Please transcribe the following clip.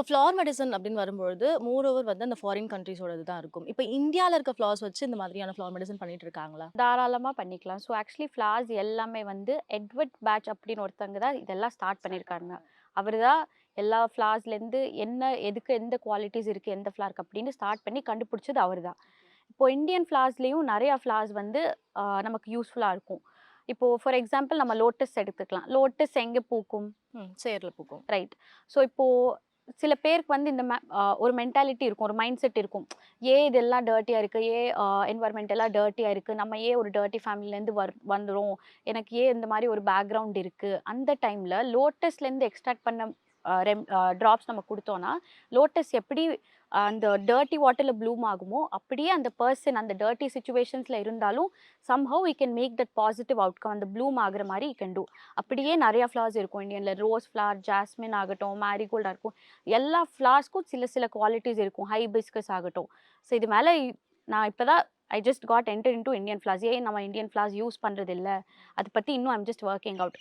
இப்போ flower medicine அப்படின்னு வரும்பொழுது மோரோவர் வந்து அந்த ஃபாரின் கண்ட்ரீஸோடது தான் இருக்கும். இப்போ இந்தியாவில் இருக்க ஃப்ளார்ஸ் வச்சு இந்த மாதிரியான ஃப்ளார் மெடிசன் பண்ணிட்டு இருக்காங்களா? தாராளமாக பண்ணிக்கலாம். ஸோ ஆக்சுவலி ஃப்ளார்ஸ் எல்லாமே வந்து எட்வர்ட் பேட்ச் அப்படின்னு ஒருத்தவங்க தான் இதெல்லாம் ஸ்டார்ட் பண்ணியிருக்காங்க அவர் தான் எல்லா ஃப்ளார்ஸ்லேருந்து என்ன எதுக்கு எந்த குவாலிட்டிஸ் இருக்குது எந்த ஃப்ளார்க்கு அப்படின்னு ஸ்டார்ட் பண்ணி கண்டுபிடிச்சது அவர் தான். இப்போ இந்தியன் ஃப்ளார்ஸ்லேயும் நிறையா ஃப்ளார்ஸ் வந்து நமக்கு யூஸ்ஃபுல்லாக இருக்கும். இப்போது ஃபார் எக்ஸாம்பிள் நம்ம லோட்டஸ் எடுத்துக்கலாம். லோட்டஸ் எங்கே பூக்கும்? சேர்ல பூக்கும். ரைட் ஸோ இப்போது சில பேருக்கு வந்து இந்த ஒரு மென்டாலிட்டி இருக்கும் ஒரு மைண்ட் செட் இருக்கும். ஏன் இதெல்லாம் டர்ட்டியாக இருக்குது ஏன் என்வரன்மெண்ட் எல்லாம் டர்ட்டியாக இருக்குது நம்ம ஏன் ஒரு டர்ட்டி ஃபேமிலிலேருந்து வர் வந்துடும் எனக்கு ஏன் இந்த மாதிரி ஒரு பேக்ரவுண்ட் இருக்குது அந்த டைமில் லோட்டஸ்லேருந்து எக்ஸ்ட்ராக்ட் பண்ண ரெம் ட்ராப்ஸ் நம்ம கொடுத்தோன்னா லோட்டஸ் எப்படி அந்த டர்ட்டி வாட்டரில் ப்ளூம் ஆகுமோ அப்படியே அந்த பர்சன் அந்த டர்ட்டி சுச்சுவேஷன்ஸில் இருந்தாலும் somehow you can make that positive outcome அந்த ப்ளூம் ஆகிற மாதிரி யூ கேன் டூ அப்படியே நிறையா ஃப்ளார்ஸ் இருக்கும். இந்தியனில் ரோஸ் ஃப்ளார் ஜாஸ்மின் ஆகட்டும் மேரிகோல்டாக இருக்கும். எல்லா ஃப்ளார்ஸ்க்கும் சில சில குவாலிட்டிஸ் இருக்கும். ஹை பிஸ்கஸ் ஆகட்டும். ஸோ இது மேலே நான் இப்போ தான் I just got enter into Indian flowers ஏன் நம்ம இந்தியன் ஃப்ளார்ஸ் யூஸ் பண்ணுறது இல்லை அதை பற்றி இன்னும் ஐம் ஜஸ்ட் ஒர்க்கிங் அவுட்